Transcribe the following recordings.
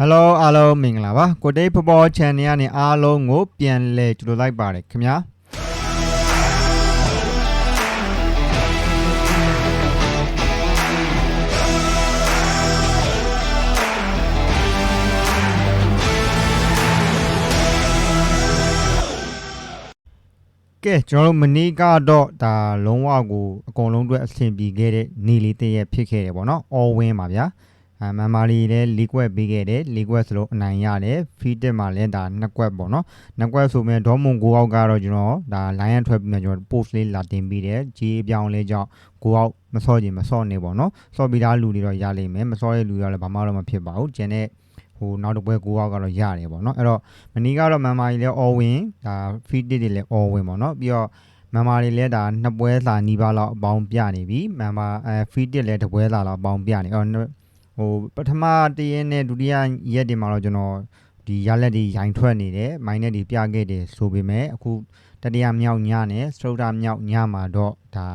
Hello အားလုံးမင်္ဂလာပါကိုတိတ်ဖပေါ် channel ကနေအားလုံးကိုပြန်လဲကြိုဆိုလိုက်ပါတယ်ခင်ဗျာကဲကျွန်တော်တို့မနေ့ကတော့ဒါလုံးဝကိုအကုန်လုံးအတွက်အဆင်ပြေခဲ့တဲ့နေ့လေးတစ်ရက်ဖြစ်ခဲ့တယ်ပေါ့နော် all win ပါဗျာ အမန်မာလီလည်း၄ကွက်ပေးခဲ့တယ်၄ကွက်စလုံးအနိုင်ရတယ်ဖီတက်မှာလည်းဒါနှစ်ကွက်ပေါ့နော်နှစ်ကွက်ဆိုမဲ့ဒေါ်မွန်ကိုအောက်ကတော့ကျွန်တော်ဒါ line ထွက်ပြီးမှကျွန်တော် post လေးလာတင်ပေးတယ်ကြီးအပြောင်းလေးကြောင့်ကိုအောက်မစော့ခြင်းမစော့နေပေါ့နော်စော့ပြီးသားလူတွေတော့ရလိမ့်မယ်မစော့တဲ့လူတွေကတော့ဘာမှတော့မဖြစ်ပါဘူးကျန်တဲ့ဟိုနောက်တစ်ပွဲကိုအောက်ကတော့ရတယ်ပေါ့နော်အဲ့တော့မနီကတော့မန်မာလီလည်း all win ဒါ feed တွေလည်း all win ပေါ့နော်ပြီးတော့မန်မာတွေလည်းဒါနှစ်ပွဲစာနီးပါးလောက်အပေါင်းပြနေပြီမန်မာအဲ feed တွေလည်းတစ်ပွဲစာလောက်အပေါင်းပြနေအော် ဟိုပထမတရက်နဲ့ဒုတိယရက်တွေမှာတော့ကျွန်တော်ဒီရလက်တွေရိုင်ထွက်နေတယ်မိုင်းနဲ့တွေပြခဲ့တယ်ဆိုပေမဲ့အခုတတိယမြောက်ညနဲ့စတုဒ္ဓမြောက်ညမှာတော့ဒါ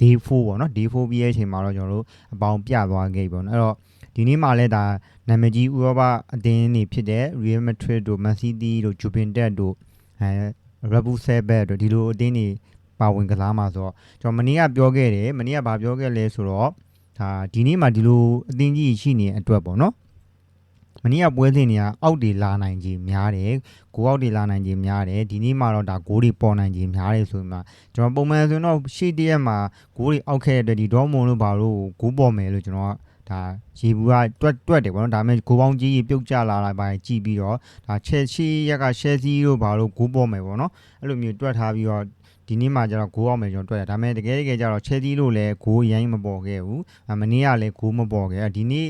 day 4ပေါ့နော် day 4ပြီးရဲ့အချိန်မှာတော့ကျွန်တော်တို့အပေါင်းပြသွားခဲ့ပြီပေါ့နော်အဲ့တော့ဒီနေ့မှာလည်းဒါနာမည်ကြီးဥရောပအသင်းတွေဖြစ်တဲ့ Real Madrid တို့ Man City တို့ Juventus တို့အဲ Red Bull Salzburg တို့ဒီလိုအသင်းတွေပါဝင်ကစားမှာဆိုတော့ကျွန်တော်မနေ့ကပြောခဲ့တယ်မနေ့ကဘာပြောခဲ့လဲဆိုတော့ ဒါဒီနေ့မှာဒီလိုအသင်းကြီးရှိနေတဲ့အတွက်ပေါ့နော်မနေ့ကပွဲစဉ်တွေကအောက်တွေလာနိုင်ခြင်းများတယ်ဂိုးအောက်တွေလာနိုင်ခြင်းများတယ်ဒီနေ့မှာတော့ဒါဂိုးတွေပေါ်နိုင်ခြင်းများတယ်ဆိုရင်မှကျွန်တော်ပုံမှန်ဆိုရင်တော့ရှေ့တရက်မှာဂိုးတွေအောက်ခဲ့တဲ့အတွက်ဒီဒေါ်မွန်တို့ဘာလို့ဂိုးပေါ်မယ်လို့ကျွန်တော်ကဒါရေဘူးကတွက်တွက်တယ်ပေါ့နော်ဒါပေမဲ့ဂိုးပေါင်းကြီးပြုတ်ကျလာတာပါကြည့်ပြီးတော့ဒါချက်ရှိရက်ကရှယ်ဆီတို့ဘာလို့ဂိုးပေါ်မယ်ပေါ့နော်အဲ့လိုမျိုးတွက်ထားပြီးတော့ ဒီနေ့မှကျတော့ဂိုးအောင်မယ်ကျွန်တော်တွက်ရဒါပေမဲ့တကယ်တကယ်ကျတော့ချက်ဆီလို့လည်းဂိုးရိုင်းမပေါ်ခဲ့ဘူးအမနေ့ကလည်းဂိုးမပေါ်ခဲ့ဒီနေ့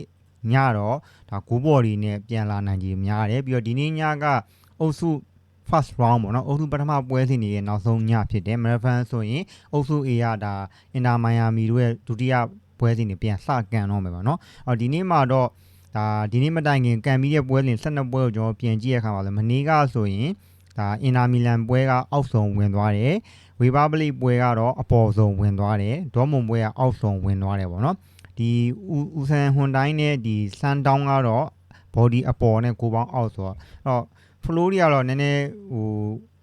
ညတော့ဒါဂိုးပေါ်တွေနဲ့ပြန်လာနိုင်ကြီးများတယ်ပြီးတော့ဒီနေ့ညကအုပ်စု first round ပေါ့နော်အုပ်စုပထမပွဲစဉ်တွေရဲ့နောက်ဆုံးညဖြစ်တယ် marathon ဆိုရင်အုပ်စု A ကဒါ Inter Miami တို့ရဲ့ဒုတိယပွဲစဉ်တွေပြန်စကန်တော့မယ်ပေါ့နော်အော်ဒီနေ့မှာတော့ဒါဒီနေ့မတိုင်ခင်ကန်ပြီးတဲ့ပွဲစဉ်12ပွဲကိုကျွန်တော်ပြန်ကြည့်ရခါပါလဲမနေ့ကဆိုရင်ဒါ Inter Milan ပွဲကအောက်ဆုံးဝင်သွားတယ် ဝေဘာပလိပွဲကတော့အပေါ်ဆုံးဝင်သွားတယ်ဒေါ်မွန်ပွဲကအောက်ဆုံးဝင်သွားတယ်ပေါ့နော်ဒီဦးဆန်ဟွန်တိုင်းနဲ့ဒီဆန်တောင်းကတော့ body အပေါ်နဲ့ကိုယ်ပေါင်းအောက်ဆိုတော့အဲ့တော့ flow တွေကတော့နည်းနည်းဟို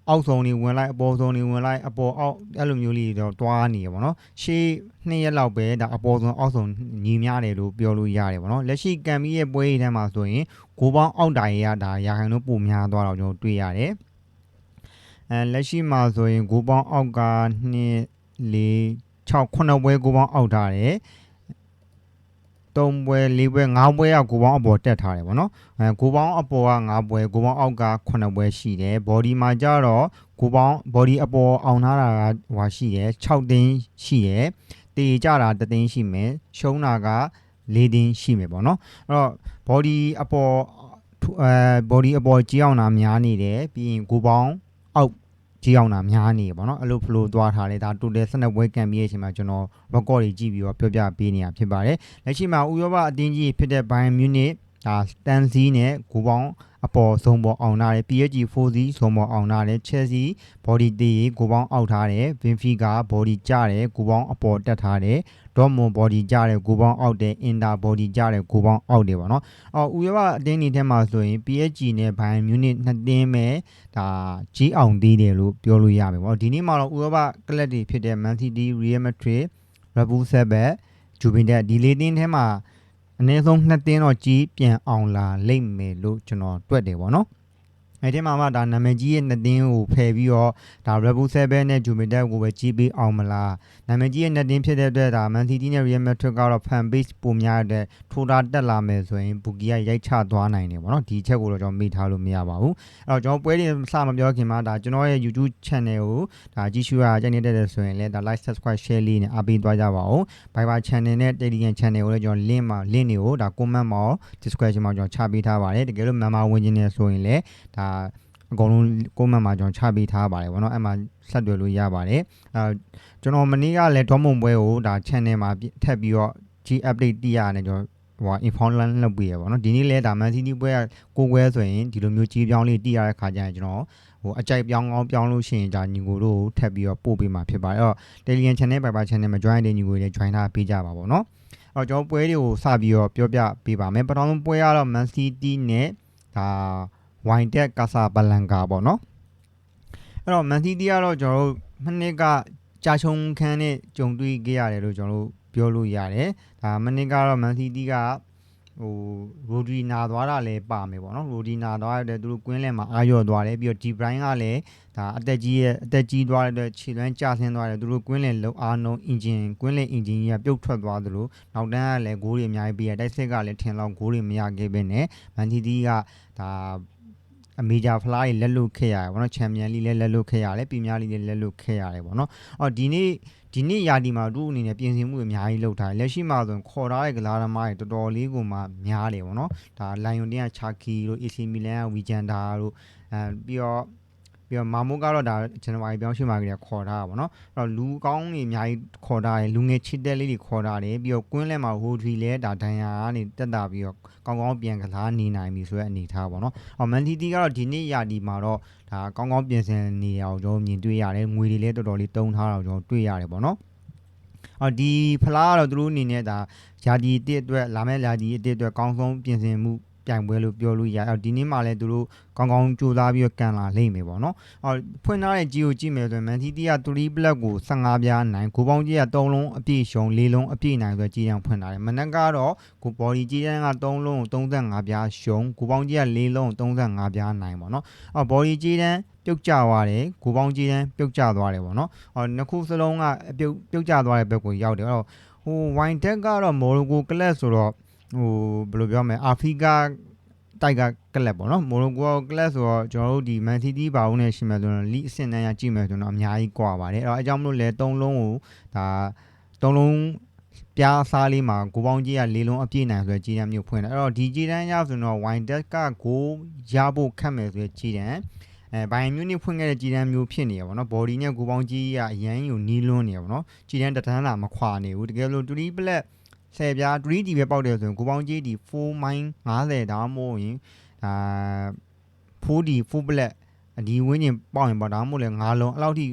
အောက်ဆုံးနေဝင်လိုက်အပေါ်ဆုံးနေဝင်လိုက်အပေါ်အောက်အဲ့လိုမျိုးလေးတွေတော့တွားနေရပါတော့ရှေ့နှစ်ရက်လောက်ပဲဒါအပေါ်ဆုံးအောက်ဆုံးညီများတယ်လို့ပြောလို့ရတယ်ပေါ့နော်လက်ရှိကံပြီးရဲ့ပွဲတွေထဲမှာဆိုရင်ကိုပေါင်းအောက်တိုင်ရတာရာခိုင်နှုန်းပိုများသွားတော့ကျွန်တော်တွေ့ရတယ် အဲလက်ရှိမှာဆိုရင်ကိုပေါင်းအောက်က2 4 6 9ပွဲကိုပေါင်းအောက်ထားတယ်3ပွဲ4ပွဲ5ပွဲကကိုပေါင်းအပေါ်တက်ထားတယ်ဗောနော်အဲကိုပေါင်းအပေါ်က5ပွဲကိုပေါင်းအောက်က9ပွဲရှိတယ် body မှာကြတော့ကိုပေါင်း body အပေါ်အောင်ထားတာကဟွာရှိတယ်6တင်းရှိတယ်တေကြတာ3တင်းရှိမယ်ရှုံးတာက4တင်းရှိမယ်ဗောနော်အဲ့တော့ body အပေါ်အဲ body အပေါ်ကြီးအောင်တာများနေတယ်ပြီးရင်ကိုပေါင်း အောက်ကြီးအောင်တာများနေပေါ့နော်အဲ့လို flow သွားထားတယ်ဒါ total 12ပွဲကန်ပြီးရဲ့အချိန်မှာကျွန်တော် record တွေကြည့်ပြီးတော့ပြောပြပေးနေတာဖြစ်ပါတယ်လက်ရှိမှာဥရောပအသင်းကြီးဖြစ်တဲ့ Bayern Munich ဒါ Stanzi နဲ့ကိုပေါင်းအပေါ်ဆုံးပေါ်အောင်ထားတယ် PSG 4C ဆုံးပေါ်အောင်ထားတယ် Chelsea body တေးကိုပေါင်းအောက်ထားတယ် Benfica body ကျတယ်ကိုပေါင်းအပေါ်တက်ထားတယ် Dortmund body ကျတယ်ကိုပေါင်းအောက်တယ် Inter body ကျတယ်ကိုပေါင်းအောက်တယ်ပေါ့နော်အော်ဥရောပအသင်းတွေထဲမှာဆိုရင် PSG နဲ့ Bayern Munich နှစ်တင်းပဲဒါကြီးအောင်သေးတယ်လို့ပြောလို့ရမယ်ပေါ့ဒီနေ့မှာတော့ဥရောပကလပ်တွေဖြစ်တဲ့ Man City Real Madrid Red Bull Salzburg Juventus ဒီလေးတင်းထဲမှာအနည်းဆုံးနှစ်တင်းတော့ကြီးပြန်အောင်လာလိမ့်မယ်လို့ကျွန်တော်တွက်တယ်ပေါ့နော် အဲ့ဒီမှာမှဒါနာမည်ကြီးရဲ့နှစ်တင်းကိုဖယ်ပြီးတော့ဒါ Rebel 7နဲ့ Juventus ကိုပဲကြီးပေးအောင်မလားနာမည်ကြီးရဲ့နှစ်တင်းဖြစ်တဲ့အတွက်ဒါ Man City နဲ့ Real Madrid ကတော့ fan base ပုံများတဲ့ထိုးတာတက်လာမယ်ဆိုရင်ဘူကီကရိုက်ချသွားနိုင်တယ်ပေါ့နော်ဒီချက်ကိုတော့ကျွန်တော်မေ့ထားလို့မရပါဘူးအဲ့တော့ကျွန်တော်ပွဲတွေစမပြောခင်မှာဒါကျွန်တော်ရဲ့ YouTube channel ကိုဒါကြည့်ရှုရကြိုက်နေတဲ့တဲ့ဆိုရင်လည်းဒါ like subscribe share လေးနဲ့အားပေးသွားကြပါဦး Viber channel နဲ့ Telegram channel ကိုလည်းကျွန်တော် link မှာ link တွေကိုဒါ comment မှာ description မှာကျွန်တော်ချပေးထားပါတယ်တကယ်လို့မြန်မာဝင်ခြင်းနေဆိုရင်လည်းဒါအကုန်လုံး comment မှာကျွန်တော်ချပေးထားပါတယ်ဗောနော်အဲ့မှာဆက်သွယ်လို့ရပါတယ်အဲကျွန်တော်မနေ့ကလည်းဒေါမွန်ပွဲကိုဒါ channel မှာထပ်ပြီးတော့ G update တိရတယ်ကျွန်တော်ဟို inform လုပ်ပေးရပါတော့ဒီနေ့လဲဒါ Man City ပွဲကကိုကွဲဆိုရင်ဒီလိုမျိုးကြီးပြောင်းလေးတိရတဲ့ခါကျရင်ကျွန်တော်ဟိုအကြိုက်ပြောင်းကောင်းပြောင်းလို့ရှိရင်ဒါညီကိုတို့ထပ်ပြီးတော့ပို့ပေးမှာဖြစ်ပါတယ်အဲ့တော့ Telegram channel Viber channel မှာ join တဲ့ညီကိုတွေလည်း join ထားပေးကြပါပေါ့နော်အော်ကျွန်တော်ပွဲတွေကိုစပြီးတော့ပြောပြပေးပါမယ်ပထမဆုံးပွဲကတော့ Man City နဲ့ဒါ Wydad Casablanca ပေါ့နော်အဲ့တော့ Man City ကတော့ကျွန်တော်တို့မနှစ်ကကြာချုံခန်းနဲ့ကြုံတွေ့ခဲ့ရတယ်လို့ကျွန်တော်တို့ပြောလို့ရတယ်ဒါမနှစ်ကတော့ Man City ကဟိုရိုဒီနာသွားတာလည်းပါမယ်ပေါ့နော်ရိုဒီနာသွားတဲ့သူတို့ကွင်းလယ်မှာအာရော့သွားတယ်ပြီးတော့ဒီဘရိုင်းကလည်းဒါအသက်ကြီးရဲ့အသက်ကြီးသွားတဲ့အတွက်ခြေလွမ်းကျဆင်းသွားတယ်သူတို့ကွင်းလယ်လုံအားနှုံအင်ဂျင်ကွင်းလယ်အင်ဂျင်ကြီးကပြုတ်ထွက်သွားသလိုနောက်တန်းကလည်းဂိုးတွေအများကြီးပြီးရတိုက်စစ်ကလည်းထင်လောက်ဂိုးတွေမရခဲ့ပဲနဲ့မန်စီးတီးကဒါ အမေဂျာဖလားကြီးလက်လွတ်ခဲ့ရတယ်ဗောနော်ချန်ပီယံလိလည်းလက်လွတ်ခဲ့ရတယ်ပရီးမီးယားလိလည်းလက်လွတ်ခဲ့ရတယ်ဗောနော်အော်ဒီနေ့ဒီနေ့ယာဒီမှာတို့အနေနဲ့ပြင်ဆင်မှုတွေအများကြီးလုပ်ထားတယ်လက်ရှိမှာဆိုရင်ခေါ်ထားတဲ့ကလားသမားတွေတော်တော်လေးကိုမှများတယ်ဗောနော်ဒါလိုင်ယွန်တင်းကချာကီတို့ AC မီလန်ကဝီဂျန်ဒါတို့အဲပြီးတော့ ပြီးတော့မာမိုကတော့ဒါဇန်နဝါရီပြောင်းရွှေ့မှာကလေးခေါ်ထားတာဗောနော်အဲ့တော့လူကောင်းတွေအများကြီးခေါ်ထားတယ်လူငယ်ချစ်တဲ့လေးတွေခေါ်ထားတယ်ပြီးတော့ကွင်းလဲမှာဟိုဒရီလဲဒါဒန်ယာကနေတက်တာပြီးတော့ကောင်းကောင်းပြန်ကစားနေနိုင်ပြီဆိုတဲ့အနေအထားဗောနော်အော်မန်တီတီကတော့ဒီနေ့ယာဒီမှာတော့ဒါကောင်းကောင်းပြင်ဆင်နေရအောင်ကျွန်တော်မြင်တွေ့ရတယ်ငွေတွေလည်းတော်တော်လေးတုံးထားတာကိုကျွန်တော်တွေ့ရတယ်ဗောနော်အော်ဒီဖလားကတော့သူတို့အနေနဲ့ဒါယာဒီတစ်အတွက်လာမယ့်ယာဒီတစ်အတွက်ကောင်းဆုံးပြင်ဆင်မှု ပြိုင်ပွဲလို့ပြောလို့ရတယ်အော်ဒီနေ့မှလည်းသူတို့ကောင်းကောင်းကြိုးစားပြီးတော့ကန်လာလိမ့်မယ်ပေါ့နော်အော်ဖွင့်ထားတဲ့ကြီးကိုကြည့်မယ်ဆိုရင်မန်စီးတီးက3 black ကို15ပြားနိုင်ဂိုးပေါင်းကြီးက3လုံးအပြည့်ရှုံ4လုံးအပြည့်နိုင်ဆိုတော့ကြီးတန်းဖွင့်ထားတယ်မနက်ကတော့ကိုဘော်ဒီကြီးတန်းက3လုံးကို35ပြားရှုံဂိုးပေါင်းကြီးက4လုံးကို35ပြားနိုင်ပေါ့နော်အော်ဘော်ဒီကြီးတန်းပြုတ်ကျသွားတယ်ဂိုးပေါင်းကြီးတန်းပြုတ်ကျသွားတယ်ပေါ့နော်အော်နှစ်ခုစလုံးကအပြုတ်ပြုတ်ကျသွားတဲ့ဘက်ကိုရောက်တယ်အဲ့တော့ဟိုဝိုင်တက်ကတော့မော်ရိုကိုကလပ်ဆိုတော့ ဟိုဘယ်လိုပြောမလဲအာဖရိကတိုက်ကကလပ်ပေါ့နော်မိုရိုကိုကလပ်ဆိုတော့ကျွန်တော်တို့ဒီမန်စီးတီးဘာဦးနဲ့ရှိမှဆိုတော့လီအဆင့်တန်းရကြည့်မယ်ဆိုတော့အများကြီးကွာပါတယ်အဲ့တော့အကြောင်းမလို့လဲ၃လုံးကိုဒါ၃လုံးပြားစားလေးမှာကိုပေါင်းကြီးကလေးလုံးအပြည့်နိုင်ဆိုရခြေတန်းမျိုးဖွင့်တယ်အဲ့တော့ဒီခြေတန်းရဆိုတော့ wine deck ကကိုရဖို့ခက်မယ်ဆိုရခြေတန်းအဲဘိုင်မျိုးနစ်ဖွင့်ခဲ့တဲ့ကြည်တန်းမျိုးဖြစ်နေရပါတော့ဘော်ဒီနဲ့ကိုပေါင်းကြီးကအရန်ယူနီးလွန်းနေရပါတော့ကြည်တန်းတန်းလာမခွာနေဘူးတကယ်လို့တူလီပလက် 10ပြား 3D ပဲပေါက်တယ်ဆိုရင်ကိုပေါင်းကြီးဒီ4 mine 50ဒါမှမဟုတ်ရင်ဒါ 4D 4 black ဒီဝင်းကျင်ပေါက်ရင်ပေါ့ဒါမှမဟုတ်လဲ9လုံးအဲ့လောက်ထိ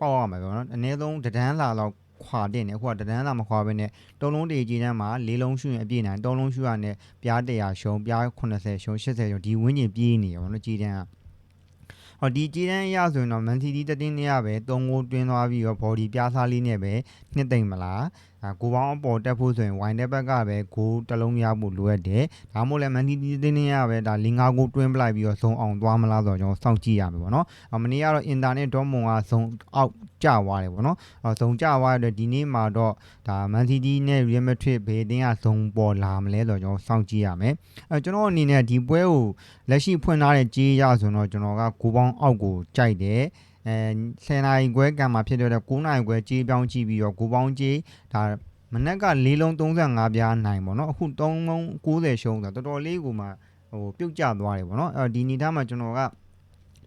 ပေါက်ရမှာပဲနော်အနည်းဆုံးတဒန်းလာလောက်ခွာတင်တယ်အခုကတဒန်းသာမခွာဘဲနဲ့တုံးလုံးတေကြီးတန်းမှာလေးလုံးရှုရင်အပြည့်နိုင်တုံးလုံးရှုရနဲ့ပြား100ရှုံးပြား80ရှုံး80ရှုံးဒီဝင်းကျင်ပြေးနေရပါတော့ကြီးတန်းကဟောဒီကြီးတန်းရဆိုရင်တော့ Man City တတင်းနေရပဲ3ဂိုးတွင်းသွားပြီးတော့ body ပြားစားလေးနဲ့ပဲနှစ်သိမ့်မလား ဒါကိုပေါင်းအပေါ်တက်ဖို့ဆိုရင် wine တဲ့ဘက်ကပဲဂိုးတစ်လုံးရဖို့လိုအပ်တယ်ဒါမှမဟုတ်လည်း Man City တင်းနေရပဲဒါ၄၅ဂိုးတွင်းပလိုက်ပြီးတော့ဇုံအောင်သွားမလားဆိုတော့ကျွန်တော်စောင့်ကြည့်ရမယ်ပေါ့နော်အမနေ့ကတော့ internet dortmund ကဇုံအောက်ကျသွားတယ်ပေါ့နော်အဲဇုံကျသွားတဲ့ဒီနေ့မှာတော့ဒါ Man City နဲ့ Real Madrid ဘေးတင်းကဇုံပေါ်လာမလဲဆိုတော့ကျွန်တော်စောင့်ကြည့်ရမယ်အဲကျွန်တော်အနေနဲ့ဒီပွဲကိုလက်ရှိဖွင့်ထားတဲ့ကြေးရဆိုတော့ကျွန်တော်ကဂိုးပေါင်းအောက်ကိုကြိုက်တယ် အဲ10နာရီခွဲကံမှာဖြစ်တဲ့9နာရီခွဲကြေးပြောင်းကြည့်ပြီးတော့ဂိုးပေါင်းကြေးဒါမနက်က၄လုံး35ပြားနိုင်ပေါ့နော်အခု3လုံး90ရှုံးဆိုတော့တော်တော်လေးကိုမှဟိုပြုတ်ကျသွားတယ်ပေါ့နော်အဲဒီအနေထားမှာကျွန်တော်က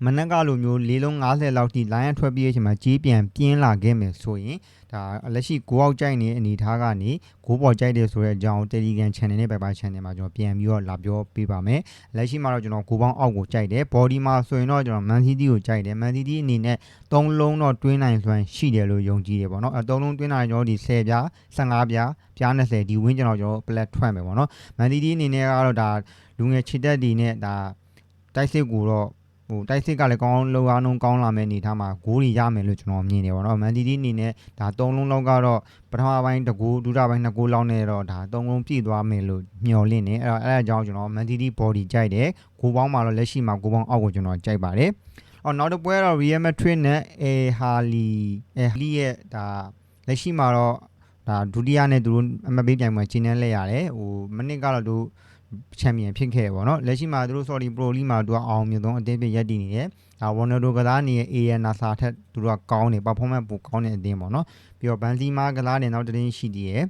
မနက်ကလိုမျိုး၄လုံး90လောက်ထိ line ထွက်ပြေးချိန်မှာကြေးပြန်ပြင်းလာခဲ့မယ်ဆိုရင်ဒါလက်ရှိကိုအောက်ကြိုက်နေတဲ့အနေထားကနေကိုပေါ်ကြိုက်တယ်ဆိုတဲ့အကြောင်း Telegram Channel နဲ့ Viber Channel မှာကျွန်တော်ပြန်ပြီးတော့လာပြောပေးပါမယ်လက်ရှိမှာတော့ကျွန်တော်ကိုပေါင်းအောက်ကိုကြိုက်တယ် body မှာဆိုရင်တော့ကျွန်တော် Man City ကိုကြိုက်တယ် Man City အနေနဲ့၃လုံးတော့တွင်းနိုင်စွမ်းရှိတယ်လို့ယုံကြည်တယ်ပေါ့နော်အဲ၃လုံးတွင်းနိုင်ကျွန်တော်ဒီ10ပြား15ပြားပြား20ဒီဝင်းကျွန်တော်ကျွန်တော် plat ထွက်မယ်ပေါ့နော် Man City အနေနဲ့ကတော့ဒါလူငယ်ချစ်တက်ဒီနဲ့ဒါတိုက်စစ်ကိုတော့ ဟိုတိုက်စစ်ကလည်းကောင်းလောအားလုံးကောင်းလာမယ့်အနေထားမှာဂိုးတွေရမယ်လို့ကျွန်တော်မြင်တယ်ပေါ့နော်မန်တီတီအနေနဲ့ဒါ၃လုံးလောက်ကတော့ပထမပိုင်းတကူဒုတိယပိုင်းနှစ်ကူလောက်နဲ့တော့ဒါ၃လုံးပြည့်သွားမယ်လို့မျှော်လင့်နေအဲ့တော့အဲ့ဒါကြောင့်ကျွန်တော်မန်တီတီ body ကြိုက်တယ်ဂိုးပေါင်းမှာတော့လက်ရှိမှာဂိုးပေါင်းအောက်ကိုကျွန်တော်ကြိုက်ပါတယ်အော်နောက်တစ်ပွဲတော့ Real Madrid နဲ့ El Hali El Hali ရဲ့ဒါလက်ရှိမှာတော့ဒါဒုတိယနဲ့သူတို့အမပေးပြိုင်ပွဲကျင်းနှဲလဲရတယ်ဟိုမနစ်ကတော့သူ ချန်ပီယံဖြစ်ခဲ့တယ်ပေါ့နော်လက်ရှိမှာသူတို့ sorry pro league မှာသူကအောင်မြင်ဆုံးအသင်းဖြစ်ရပ်တည်နေတယ်ဒါဝါနယ်ဒိုကစားနေတဲ့ AN NASA ထက်သူတို့ကကောင်းတယ် performance ပိုကောင်းတဲ့အသင်းပေါ့နော်ပြီးတော့ဘန်စီမာကစားနေနောက်တစ်တင်းရှိသေးတယ်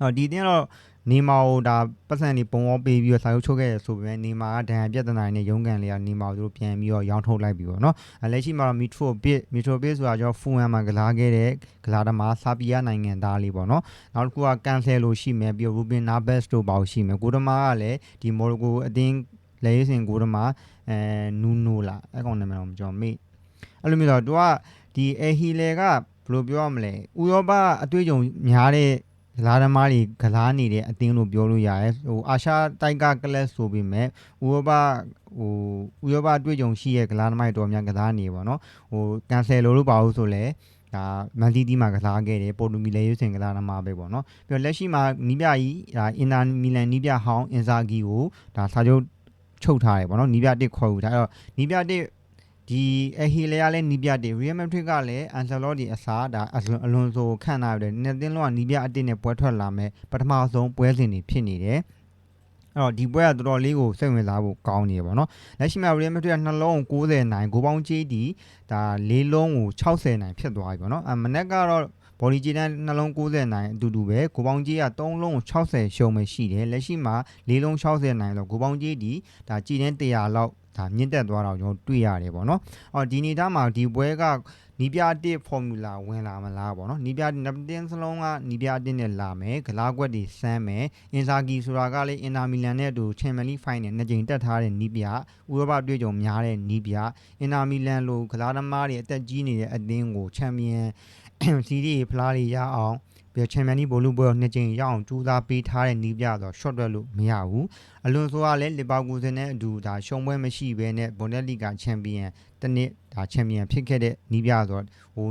အော်ဒီအသင်းကတော့ နေမာကိုဒါပတ်စံနေပုံရောပေးပြီးတော့စာရုပ်ချုပ်ခဲ့ရဆိုပေမဲ့နေမာကဒဏ်ရာပြဿနာနဲ့ရုန်းကန်လေးကနေမာကိုသူတို့ပြန်ပြီးတော့ရောင်းထုတ်လိုက်ပြီပေါ့နော်အဲလက်ရှိမှာတော့မီထရိုဘစ်မီထရိုဘစ်ဆိုတာကျွန်တော်ဖူဟန်မှာကစားခဲ့တဲ့ကစားသမားဆာပီယာနိုင်ငံသားလေးပေါ့နော်နောက်တစ်ခုကကန်ဆယ်လိုရှိမယ်ပြီးတော့ရူဘင်နာဘက်စ်တို့ပါရှိမယ်ကိုဒမာကလည်းဒီမော်ရိုကိုအသင်းလေရေးစင်ကိုဒမာအဲနူနိုလာအဲကောင်နာမည်တော့ကျွန်တော်မေ့အဲ့လိုမျိုးတော့သူကဒီအဟီလေကဘယ်လိုပြောရမလဲဥရောပအတွေ့အကြုံများတဲ့ ကစားသမားတွေကစားနေတဲ့အသင်းလို့ပြောလို့ရတယ်ဟိုအာရှတိုက်ကကလပ်ဆိုပေမဲ့ဥရောပဟိုဥရောပအတွေ့အကြုံရှိရဲ့ကစားသမားတွေတော်များများကစားနေပါတော့ဟိုကန်ဆယ်လိုလို့ပါလို့ဆိုလဲဒါမန်စီးတီးမှာကစားခဲ့တယ်ပေါ်တူဂီလည်းရွေးစင်ကစားသမားပဲပေါ့နော်ပြီးတော့လက်ရှိမှာနီးပြကြီးဒါအင်တာမီလန်နီးပြဟောင်းအင်ဇာဂီကိုဒါစာချုပ်ချုပ်ထားတယ်ပေါ့နော်နီးပြတစ်ခေါ်ယူထားအဲ့တော့နီးပြတစ် ဒီအဟီလီယာလည်းနီးပြတစ်ရီယယ်မက်ဒရစ်ကလည်းအန်ဆယ်လော့ဒီအစားဒါအလွန်အလွန်ဆိုခန့်ထားရတယ်နှစ်သင်းလုံးကနီးပြအတစ်နဲ့ပွဲထွက်လာမယ်ပထမဆုံးပွဲစဉ်တွေဖြစ်နေတယ်အဲ့တော့ဒီပွဲကတော်တော်လေးကိုစိတ်ဝင်စားဖို့ကောင်းနေပါတော့လက်ရှိမှာ Real Madrid ကနှလုံး90နိုင်ဂိုးပေါင်းကြီးဒီဒါလေးလုံးကို60နိုင်ဖြစ်သွားပြီပေါ့နော်အမနက်ကတော့ဘော်ဒီဂျီတန်နှလုံး90နိုင်အတူတူပဲကိုပေါင်းကြီးက3လုံးကို60ရှုံးပဲရှိတယ်လက်ရှိမှာ4လုံး60နိုင်တော့ကိုပေါင်းကြီးဒီဒါကြည်တဲ့100လောက် ဒါမြင့်တက်သွားတော့ကျွန်တော်တွေ့ရတယ်ပေါ့နော်အော်ဒီနေသားမှာဒီပွဲကနီးပြတစ်ဖော်မြူလာဝင်လာမလားပေါ့နော်နီးပြနပ်တင်စလုံးကနီးပြတစ်နဲ့လာမယ်ဂလားကွက်တွေစမ်းမယ်အင်ဇာဂီဆိုတာကလည်းအင်တာမီလန်နဲ့အတူချန်ပီယံလိဖိုင်နယ်နှစ်ကြိမ်တက်ထားတဲ့နီးပြဥရောပတွေ့ကြုံများတဲ့နီးပြအင်တာမီလန်လိုဂလားသမားတွေအသက်ကြီးနေတဲ့အသင်းကိုချန်ပီယံစီးရီးဖလားတွေရအောင် ပြီးတော့ချန်ပီယံလိဘောလုံးပွဲကိုနှစ်ကြိမ်ရအောင်ကြိုးစားပေးထားတဲ့နီးပြတော့ short တွက်လို့မရဘူးအလွန်ဆိုကလည်းလီဗာပူးစင်နဲ့အတူဒါရှုံပွဲမရှိဘဲနဲ့ဘွန်ဒက်လီဂါချန်ပီယံတစ်နှစ်ဒါချန်ပီယံဖြစ်ခဲ့တဲ့နီးပြဆိုတော့ဟို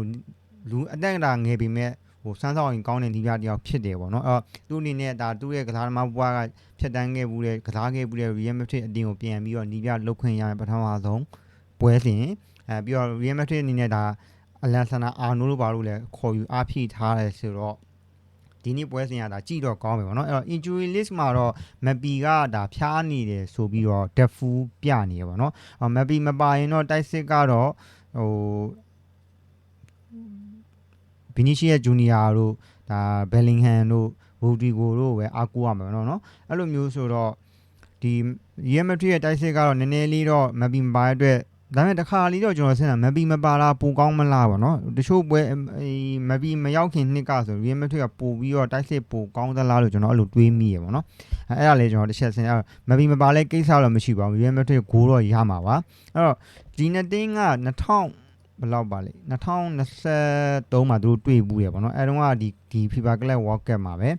လူအတက်ကတာငယ်ပေမဲ့ဟိုစမ်းဆောင်ရင်ကောင်းတဲ့နီးပြတစ်ယောက်ဖြစ်တယ်ပေါ့နော်အဲ့တော့သူ့အနေနဲ့ဒါသူ့ရဲ့ကစားသမားဘွားကဖြတ်တန်းခဲ့ဘူးတဲ့ကစားခဲ့ဘူးတဲ့ Real Madrid အတင်းကိုပြန်ပြီးတော့နီးပြလုတ်ခွင့်ရမယ်ပထမဆုံးပွဲစဉ်အဲပြီးတော့ Real Madrid အနေနဲ့ဒါအလန်ဆန်နာအာနိုလို့ပါလို့လည်းခေါ်ယူအားဖြည့်ထားတယ်ဆိုတော့ ဒီနေ့ပွဲစဉ်ကဒါကြည့်တော့ကောင်းပြီပေါ့နော်အဲ့တော့ injury list မှာတော့မပီကဒါဖျားနေတယ်ဆိုပြီးတော့ defu ပြနေရပါတော့အော်မပီမပါရင်တော့တိုက်စစ်ကတော့ဟိုဗီနီရှီယက်ဂျူနီယာတို့ဒါဘယ်လင်ဟန်တို့ရိုဒရီဂိုတို့ပဲအားကိုးရမှာပေါ့နော်အဲ့လိုမျိုးဆိုတော့ဒီရီယယ်မက်ဒရစ်ရဲ့တိုက်စစ်ကတော့နည်းနည်းလေးတော့မပီမပါတဲ့အတွက် ဒါပေမဲ့တစ်ခါလေးတော့ကျွန်တော်ဆင်တာမပီမပါလားပိုကောင်းမလားပေါ့နော်တချို့ပွဲမပီမရောက်ခင်နှစ်ကဆိုရီယယ်မက်ဒရစ်ကပိုပြီးတော့တိုက်စစ်ပိုကောင်းသလားလို့ကျွန်တော်အဲ့လိုတွေးမိရပေါ့နော်အဲ့ဒါလေးကျွန်တော်တစ်ချက်ဆင်အဲ့မပီမပါလဲကိစ္စတော့မရှိပါဘူးရီယယ်မက်ဒရစ်ဂိုးတော့ရမှာပါအဲ့တော့ဒီနှစ်တင်းက2000 ဘယ်လောက်ပါလဲ2023မှာသူတို့တွေ့ဘူးရပေါ့နော်အဲတုန်းကဒီဒီ FIFA Club World Cup မှာပဲ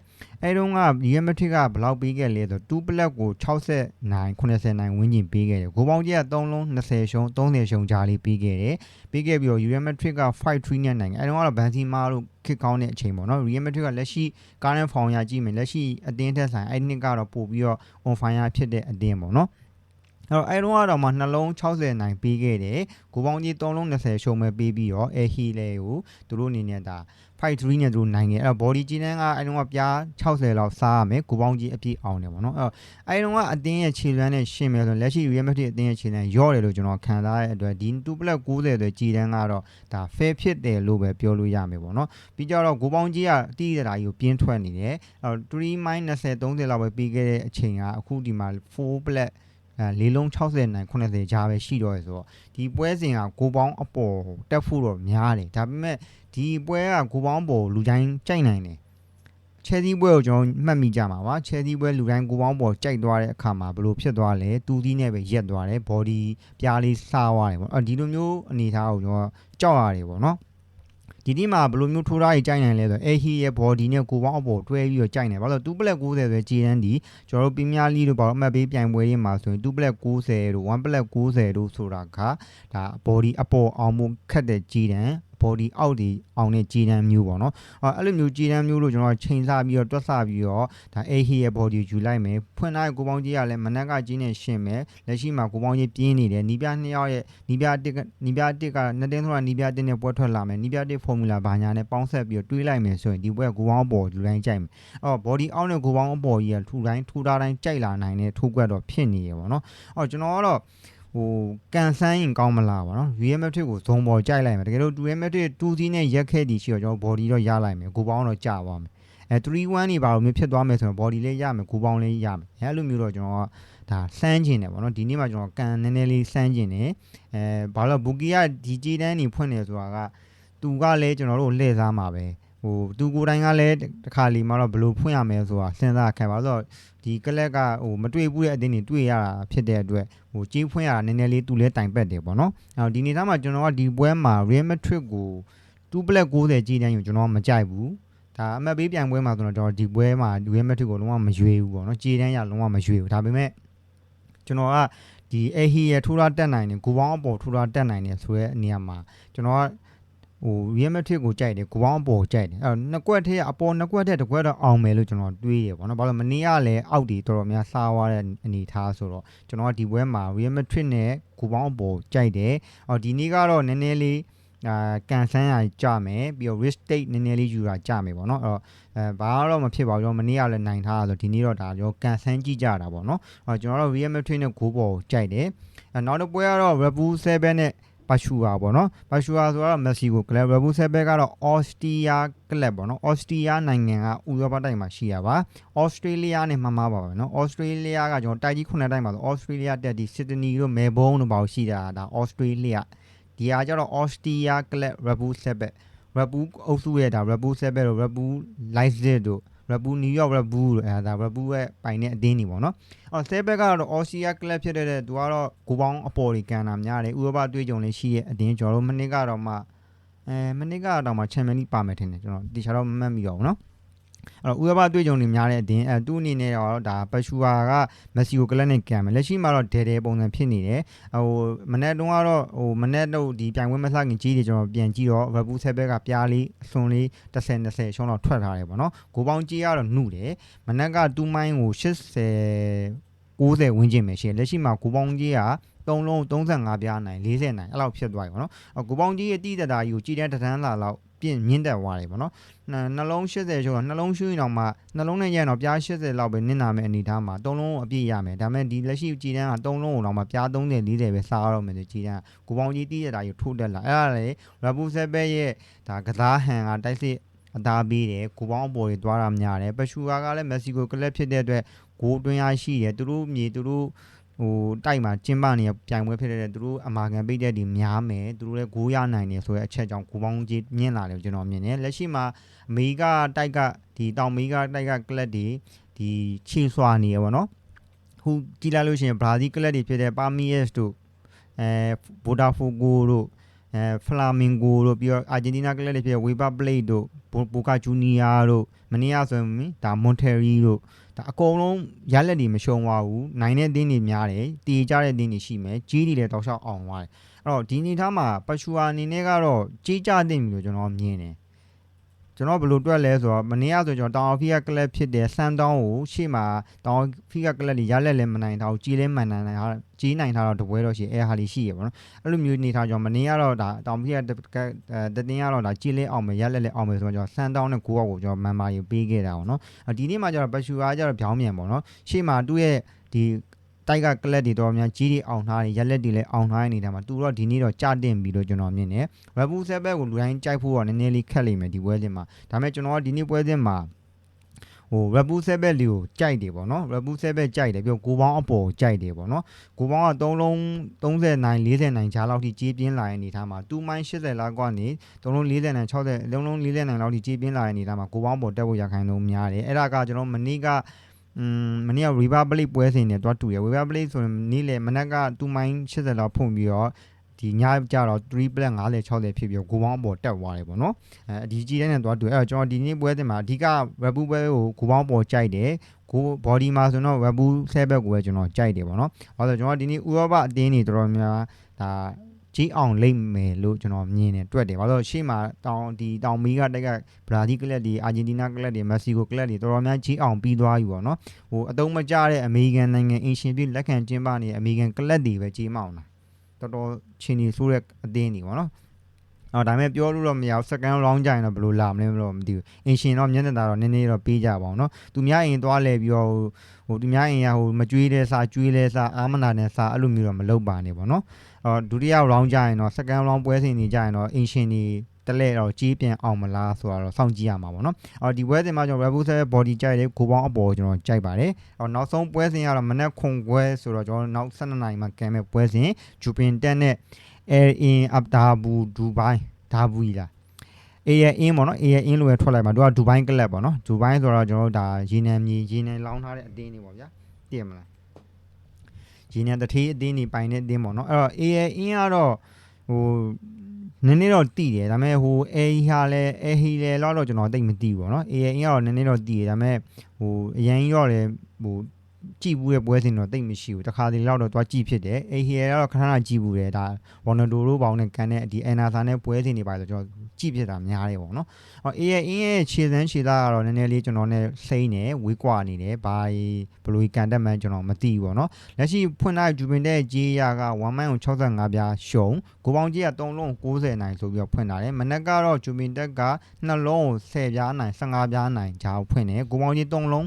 အဲတုန်းက Real Madrid ကဘယ်လောက်ပေးခဲ့လဲဆို2 black ကို60နိုင်80နိုင်ဝန်းကျင်ပေးခဲ့တယ်ဂိုးပေါင်းကြီးက3လုံး20ရှုံး30ရှုံးကြားလေးပေးခဲ့တယ်ပေးခဲ့ပြီးတော့ Real Madrid က5-3နဲ့နိုင်အဲတုန်းကတော့ Benzema တို့ခစ်ကောင်းတဲ့အချိန်ပေါ့နော် Real Madrid ကလက်ရှိ current form ရကြည့်မယ်လက်ရှိအသင်းထက်ဆိုင်အဲ့နှစ်ကတော့ပို့ပြီးတော့ on fire ဖြစ်တဲ့အသင်းပေါ့နော် အဲ့တော့အဲတော့ကတော့မှနှလုံး60နိုင်ပေးခဲ့တယ်ကိုပေါင်းကြီး3လုံး20ရှုံးမဲ့ပေးပြီးတော့အဲဟီလေကိုသူတို့အနေနဲ့ဒါ5-3နဲ့သူတို့နိုင်ခဲ့အဲ့တော့ body ကြီးတန်းကအဲတုန်းကပြား60လောက်စားရမယ်ကိုပေါင်းကြီးအပြည့်အောင်တယ်ပေါ့နော်အဲ့တော့အဲတုန်းကအတင်းရဲ့ခြေလမ်းနဲ့ရှင်းမယ်ဆိုရင်လက်ရှိ Real Madrid အတင်းရဲ့ခြေလမ်းရော့တယ်လို့ကျွန်တော်ခံစားရတဲ့အတွက်ဒီ2 plus 90 ဆိုကြီးတန်းကတော့ဒါ fair ဖြစ်တယ်လို့ပဲပြောလို့ရမယ်ပေါ့နော်ပြီးကြတော့ကိုပေါင်းကြီးကတီးတဲ့ဓာကြီးကိုပြင်းထွက်နေတယ်အဲ့တော့3 20 30လောက်ပဲပြီးခဲ့တဲ့အချိန်ကအခုဒီမှာ4 plus အဲ လေးလုံး60နိုင်80ကြားပဲရှိတော့ရဆိုတော့ဒီပွဲစဉ်ကကိုပေါင်းအပေါ်တက်ဖို့တော့များတယ်ဒါပေမဲ့ဒီပွဲကကိုပေါင်းပေါ်လူတိုင်းကြိုက်နိုင်တယ်ချဲသီးပွဲကိုကျွန်တော်မှတ်မိကြမှာပါချဲသီးပွဲလူတိုင်းကိုပေါင်းပေါ်ကြိုက်သွားတဲ့အခါမှာဘယ်လိုဖြစ်သွားလဲတူသီးနဲ့ပဲရက်သွားတယ် body ပြားလေးစားသွားတယ်ပေါ့အဲဒီလိုမျိုးအနေအထားကိုကျွန်တော်ကြောက်ရတယ်ပေါ့နော် ဒီနေ့မှာဘယ်လိုမျိုးထိုးထားကြီးကြိုက်နိုင်လဲဆိုတော့ AHI ရဲ့ body နဲ့ကိုပေါင်းအပေါ်တွဲပြီးတော့ကြိုက်နေဘာလို့2 black 90ဆိုကြည်တန်းဒီကျွန်တော်တို့ပီးမြားလီတို့ဘာလို့အမှတ်ပေးပြိုင်ပွဲတွေမှာဆိုရင်2 black 90တို့1 black 90တို့ဆိုတာကဒါ body အပေါ်အောင်မှုခက်တဲ့ကြည်တန်း body အောက်ဒီအောင်တဲ့ကြည်တန်းမျိုးပေါ့နော်အဲ့လိုမျိုးကြည်တန်းမျိုးလို့ကျွန်တော်ချိန်စားပြီးတော့တွက်ဆပြီးတော့ဒါ AHI ရဲ့ body ယူလိုက်မယ်ဖွင့်လိုက်ကိုပေါင်းကြီးကလည်းမနက်ကကြီးနဲ့ရှင်းမယ်လက်ရှိမှာကိုပေါင်းကြီးပြင်းနေတယ်နီးပြနှစ်ယောက်ရဲ့နီးပြတစ်နီးပြတစ်ကနှစ်တင်းဆိုတာနီးပြတစ်နဲ့ပွဲထွက်လာမယ်နီးပြတစ် formula ဘာညာနဲ့ပေါင်းဆက်ပြီးတော့တွေးလိုက်မယ်ဆိုရင်ဒီပွဲကိုပေါင်းအပေါ်လူတိုင်းကြိုက်မယ်အော် body အောက်နဲ့ကိုပေါင်းအပေါ်ကြီးကထူတိုင်းထူတာတိုင်းကြိုက်လာနိုင်တဲ့ထိုးကွက်တော့ဖြစ်နေရပါတော့အော်ကျွန်တော်ကတော့ ဟိုကန်ဆန်းရင်ကောင်းမလားဗောနော် Real Madrid ကိုဇုံပေါ်ကြိုက်လိုက်မယ်တကယ်လို့ Real Madrid 2စီးနဲ့ရက်ခဲ့တီရှိတော့ကျွန်တော် body တော့ရလိုက်မယ်ကိုပေါင်းတော့ကြာသွားမယ်အဲ3-1နေပါလို့မျိုးဖြစ်သွားမယ်ဆိုရင် body လေးရမယ်ကိုပေါင်းလေးရမယ်အဲလိုမျိုးတော့ကျွန်တော်ကဒါစမ်းကျင်တယ်ဗောနော်ဒီနေ့မှကျွန်တော်ကန်နည်းနည်းလေးစမ်းကျင်တယ်အဲဘာလို့ဘူကီကဒီကြည်တန်းနေဖွင့်နေဆိုတာကသူကလည်းကျွန်တော်တို့လှည့်စားမှာပဲ ဟိုသူကိုယ်တိုင်ကလည်းတစ်ခါလီမှတော့ဘယ်လိုဖွင့်ရမလဲဆိုတာစဉ်းစားခံပါဆိုတော့ဒီကလက်ကဟိုမတွေ့ဘူးတဲ့အတင်းတွေတွေ့ရတာဖြစ်တဲ့အတွက်ဟိုကြီးဖွင့်ရတာနည်းနည်းလေးသူလဲတိုင်ပတ်တယ်ပေါ့နော်အော်ဒီနေ့သားမှာကျွန်တော်ကဒီပွဲမှာ Real Madrid ကို2 black 90ကြီးတန်းယူကျွန်တော်မကြိုက်ဘူးဒါအမှတ်ပေးပြိုင်ပွဲမှာဆိုတော့ကျွန်တော်ဒီပွဲမှာ Real Madrid ကိုလုံးဝမရွေးဘူးပေါ့နော်ကြေတန်းရလုံးဝမရွေးဘူးဒါပေမဲ့ကျွန်တော်ကဒီအဟီရဲ့ထူလာတက်နိုင်တယ်ဂူပေါင်းအပေါ်ထူလာတက်နိုင်တယ်ဆိုတဲ့နေရာမှာကျွန်တော်က ဟို Real Madrid ကိုကြိုက်တယ်ဂူပေါင်းအပေါ်ကိုကြိုက်တယ်အဲ့တော့နှစ်ကွက်ထဲကအပေါ်နှစ်ကွက်ထဲတစ်ကွက်တော့အောင်မယ်လို့ကျွန်တော်တွေးတယ်ပေါ့နော်ဘာလို့မနေ့ကလည်းအောက်ဒီတော်တော်များစားသွားတဲ့အနေအထားဆိုတော့ကျွန်တော်ကဒီပွဲမှာ Real Madrid နဲ့ဂူပေါင်းအပေါ်ကြိုက်တယ်အော်ဒီနေ့ကတော့နည်းနည်းလေးအာကန်ဆန်းရကြမယ်ပြီးတော့ risk take နည်းနည်းလေးယူတာကြမယ်ပေါ့နော်အဲ့တော့အဲဘာတော့မဖြစ်ပါဘူးကျွန်တော်မနေ့ကလည်းနိုင်ထားတာဆိုဒီနေ့တော့ဒါကျွန်တော်ကန်ဆန်းကြည့်ကြတာပေါ့နော်အဲ့တော့ကျွန်တော်တို့ Real Madrid နဲ့ဂိုးပေါ်ကိုကြိုက်တယ်အဲနောက်တစ်ပွဲကတော့ Red Bull 7နဲ့ ပါရှူအာပေါ့နော်ပါရှူအာဆိုတော့မက်ဆီကိုကလပ် Red Bull 7ကတော့ Austria ကလပ်ပေါ့နော် Austria နိုင်ငံကဥရောပတိုက်မှာရှိရပါ Australia နဲ့မှမပါပါနော် Australia ကကျွန်တော်တိုက်ကြီးခုနှစ်တိုက်မှာဆို Australia တက်ဒီ Sydney တို့ Melbourne တို့ပါရှိတာဒါ Australia ဒီဟာကျတော့ Austria ကလပ် Red Bull 7 Red Bull အုပ်စုရဲ့ဒါ Red Bull 7တို့ Red Bull Leipzig တို့ Red Bull New York Red Bull တို့အဲဒါ Red Bull ရဲ့ပိုင်တဲ့အသင်းတွေပေါ့နော်အော်ဆဲဘက်ကတော့ Austria Club ဖြစ်တဲ့တဲ့သူကတော့ကိုပေါင်းအပေါ်တွေကန်တာများတယ်ဥရောပတွေးကြုံလေးရှိရဲ့အတင်းကျွန်တော်တို့မနစ်ကတော့မှအဲမနစ်ကတော့မှ Champions League ပါမယ်ထင်တယ်ကျွန်တော်ဒီချာတော့မမှတ်မိတော့ဘူးနော် အဲ့တော့ဥရောပတွေးကြုံတွေများတဲ့အတင်းအဲသူ့အနေနဲ့တော့ဒါပရှူအာကမက်ဆီကိုကလပ်နဲ့ကန်မယ်လက်ရှိမှာတော့ဒဲဒဲပုံစံဖြစ်နေတယ်ဟိုမနေ့တုန်းကတော့ဟိုမနေ့တော့ဒီပြိုင်ပွဲမလှခင်ကြီးတွေကျွန်တော်ပြန်ကြည့်တော့ Red Bull 7ဘက်ကပြားလေးအစွန်လေး10 20ရှုံးတော့ထွက်ထားတယ်ပေါ့နော်ကိုပေါင်းကြီးကတော့နှုတယ်မနက်က2မိုင်းကို80 90ဝန်းကျင်ပဲရှိတယ်လက်ရှိမှာကိုပေါင်းကြီးက 3လုံး35ပြားနိုင်40နိုင်အဲ့လောက်ဖြစ်သွားပြီပေါ့နော်အကိုပေါင်းကြီးရဲ့တိတက်တာကြီးကိုကြည်တဲ့တန်းလာလောက်ပြင်းမြင့်တက်သွားတယ်ပေါ့နော်နှလုံး80ကျော်တော့နှလုံးရှူရင်တော့မှနှလုံးနဲ့ရရင်တော့ပြား80လောက်ပဲနင့်နာမဲ့အနေထားမှာ3လုံးကိုအပြည့်ရမယ်ဒါပေမဲ့ဒီလက်ရှိကြည်တန်းက3လုံးကိုတော့မှပြား30 40ပဲစားရတော့မယ်ဆိုကြည်တန်းကိုပေါင်းကြီးတိတက်တာကြီးထိုးတက်လာအဲ့ဒါလေရပူဆက်ဘဲရဲ့ဒါကစားဟန်ကတိုက်စစ်အသားပေးတယ်ကိုပေါင်းအပေါ်တွေသွားတာများတယ်ပရှူကာကလည်းမက်ဆီကိုကလပ်ဖြစ်တဲ့အတွက်ဂိုးတွင်းရရှိတယ်သူတို့မြေသူတို့ ဟိုတိုက်မှာကျင်းပနေတဲ့ပြိုင်ပွဲဖြစ်တဲ့သူတို့အမာခံပိတ်တဲ့ဒီများမယ်သူတို့လည်းဂိုးရနိုင်တယ်ဆိုတဲ့အချက်ကြောင့်ကိုပေါင်းကြီးမြင့်လာတယ်ကျွန်တော်မြင်တယ်လက်ရှိမှာအမေရိကတိုက်ကဒီတောင်အမေရိကတိုက်ကကလပ်တွေဒီချီဆွာနေရပါတော့ခုကြည့်လိုက်လို့ရှိရင်ဘရာဇီးကလပ်တွေဖြစ်တဲ့ပါမီယက်စ်တို့အဲဘိုဒါဖိုဂိုတို့အဲဖလာမင်ဂိုတို့ပြီးတော့အာဂျင်တီးနားကလပ်တွေဖြစ်တဲ့ဝေဘာပလိတ်တို့ဘိုကာဂျူနီယာတို့မနီယာဆိုရင်ဒါမွန်တယ်ရီတို့ ဒါအကုန်လုံးရလက်တွေမရှုံသွားဘူးနိုင်တဲ့အသင်းတွေများတယ်တည်ကြတဲ့အသင်းတွေရှိမယ်ကြီးတွေလည်းတောက်လျှောက်အောင်သွားတယ်အဲ့တော့ဒီအနေထားမှာပရှူအာအနေနဲ့ကတော့ကြီးကြတဲ့ပြီလို့ကျွန်တော်မြင်တယ် ကျွန်တော်ဘယ်လိုတွက်လဲဆိုတော့မနေ့ကဆိုကျွန်တော်တောင်အဖီကကလပ်ဖြစ်တဲ့ဆန်တောင်းကိုရှေ့မှာတောင်အဖီကကလပ်တွေရလက်လည်းမနိုင်တော့ကြီးလည်းမနိုင်နိုင်ဟာကြီးနိုင်ထားတော့တပွဲတော့ရှိအဲဟာလေးရှိရပါတော့အဲ့လိုမျိုးနေထားကြောင့်မနေ့ကတော့ဒါတောင်အဖီကတတင်းကတော့ဒါကြီးလည်းအောင်မယ်ရလက်လည်းအောင်မယ်ဆိုတော့ကျွန်တော်ဆန်တောင်းနဲ့ကိုကကိုကျွန်တော်မန်မာယူပေးခဲ့တာပေါ့နော်ဒီနေ့မှကျတော့ပရှူအားကျတော့ပြောင်းမြန်ပေါ့နော်ရှေ့မှာသူ့ရဲ့ဒီ တိုက်ကကလပ်တွေတော်များကြီးတွေအောင်ထားတယ်ရက်လက်တွေလည်းအောင်ထားတဲ့နေတာမှာသူတော့ဒီနေ့တော့ကြတင်ပြီလို့ကျွန်တော်မြင်တယ်ရပူဆက်ဘက်ကိုလူတိုင်းကြိုက်ဖို့တော့နည်းနည်းလေးခက်လိမ့်မယ်ဒီပွဲစဉ်မှာဒါပေမဲ့ကျွန်တော်ကဒီနေ့ပွဲစဉ်မှာဟိုရပူဆက်ဘက်လေးကိုကြိုက်တယ်ပေါ့နော်ရပူဆက်ဘက်ကြိုက်တယ်ပြီးတော့ကိုပေါင်းအပေါ်ကိုကြိုက်တယ်ပေါ့နော်ကိုပေါင်းက3လုံး30နိုင်40နိုင်ကြားလောက်ထိကြီးပြင်းလာတဲ့အနေထားမှာ2မိုင်း80လောက်ကနေ3လုံး40နိုင်60လုံးလုံး40နိုင်လောက်ထိကြီးပြင်းလာတဲ့အနေထားမှာကိုပေါင်းပေါ်တက်ဖို့ရခိုင်လုံးများတယ်အဲ့ဒါကကျွန်တော်မနေ့က อืมမနေ့က Republic ပွဲစဉ်နဲ့တွားတူရ Republic ဆိုရင်နေ့လေမနက်က2မိုင်း80လောက်ဖုန်ပြီးတော့ဒီညကြတော့3 plus 50 60ဖြစ်ပြီးကိုပေါင်းအပေါ်တက်သွားတယ်ပေါ့နော်အဲဒီကြီးတဲ့နဲ့တွားတူအဲ့တော့ကျွန်တော်ဒီနေ့ပွဲစဉ်မှာအဓိက Red Bull ပွဲကိုကိုပေါင်းပေါ်ကြိုက်တယ်ကို body မှာဆိုတော့ Red Bull 7ဘက်ကိုပဲကျွန်တော်ကြိုက်တယ်ပေါ့နော်ဘာလို့ကျွန်တော်ဒီနေ့ဥရောပအသင်းတွေတော်တော်များဒါ ကြီးအောင်လိမ့်မယ်လို့ကျွန်တော်မြင်တယ်တွက်တယ်ဘာလို့ရှေ့မှာတောင်ဒီတောင်မီကတက်ကဘရာဇီးကလပ်တွေအာဂျင်တီးနားကလပ်တွေမက္ဆီကိုကလပ်တွေတော်တော်များကြီးအောင်ပြီးသွားပြီပေါ့နော်ဟိုအတုံးမကျတဲ့အမေရိကန်နိုင်ငံအင်ရှင်ပြည်လက်ခံကျင်းပနေတဲ့အမေရိကန်ကလပ်တွေပဲကြီးမအောင်တာတော်တော်ချင်းနေဆိုးတဲ့အသင်းတွေပေါ့နော် အော်ဒါပေမဲ့ပြောလို့တော့မရဘူး second round ကြရင်တော့ဘယ်လိုလာမလဲမလို့မသိဘူးအင်ရှင်တော့မျက်နှာသာတော့နည်းနည်းတော့ပေးကြပါအောင်เนาะသူများအိမ်သွားလဲပြီးတော့ဟိုသူများအိမ်ရဟိုမကျွေးတဲ့စာကျွေးလဲစာအာမနာတဲ့စာအဲ့လိုမျိုးတော့မလုပ်ပါနဲ့ပေါ့เนาะအော်ဒုတိယ round ကြရင်တော့ second round ပွဲစဉ်တွေကြရင်တော့အင်ရှင်တွေတလဲတော့ကြီးပြန်အောင်မလားဆိုတာတော့စောင့်ကြည့်ရမှာပေါ့နော်အော်ဒီပွဲစဉ်မှာကျွန်တော် Rebel ရဲ့ body ကြိုက်တယ်ကိုပေါင်းအပေါ်ကျွန်တော်ကြိုက်ပါတယ်အော်နောက်ဆုံးပွဲစဉ်ကတော့မနက်ခွန်ပွဲဆိုတော့ကျွန်တော်နောက်12နာရီမှာကံမဲ့ပွဲစဉ် Jupin တက်နဲ့ Air in Abu Dubai ဒါဘူးလားအေးရအင်းပေါ့နော်အေးရအင်းလို့ပဲထွက်လိုက်မှာသူကဒူဘိုင်းကလပ်ပေါ့နော်ဒူဘိုင်းဆိုတော့ကျွန်တော်တို့ဒါရေနံမြေရေနံလောင်းထားတဲ့အတင်းတွေပေါ့ဗျာသိရမလားရေနံတထေးအတင်းတွေပိုင်တဲ့အတင်းပေါ့နော်အဲ့တော့အေးရအင်းကတော့ဟိုနည်းနည်းတော့တိတယ်ဒါပေမဲ့ဟိုအေဟီဟာလဲအေဟီလဲတော့တော့ကျွန်တော်တိတ်မတိဘူးပေါ့နော်အေအင်းကတော့နည်းနည်းတော့တိတယ်ဒါပေမဲ့ဟိုအရင်ကြီးတော့လဲဟို ကြည့်ဘူးတဲ့ပွဲစဉ်တော့တိတ်မရှိဘူးတခါတလေတော့တော့သွားကြည့်ဖြစ်တယ်အေဟီကတော့ခဏခဏကြည့်ဘူးတယ်ဒါဝေါ်နတိုတို့ပေါင်းနဲ့ကန်တဲ့ဒီအန်နာဆာနဲ့ပွဲစဉ်တွေပါဆိုကျွန်တော်ကြည့်ဖြစ်တာများတယ်ပေါ့နော်အော်အေအင်းရဲ့ခြေစမ်းခြေသားကတော့နည်းနည်းလေးကျွန်တော်နဲ့စိမ့်နေဝေးကွာနေတယ်ဘာဘယ်လိုကန်တက်မှန်းကျွန်တော်မသိဘူးပေါ့နော်လက်ရှိဖွင့်လိုက်ဂျူပင်တဲ့ကြေးရက1မိုင်ကို65ပြားရှုံကိုပေါင်းကြေးက3လုံး90နိုင်ဆိုပြီးတော့ဖွင့်လာတယ်မနက်ကတော့ဂျူပင်တက်က2လုံးကို10ပြားနိုင်15ပြားနိုင်ဂျာကိုဖွင့်တယ်ကိုပေါင်းကြေး3လုံး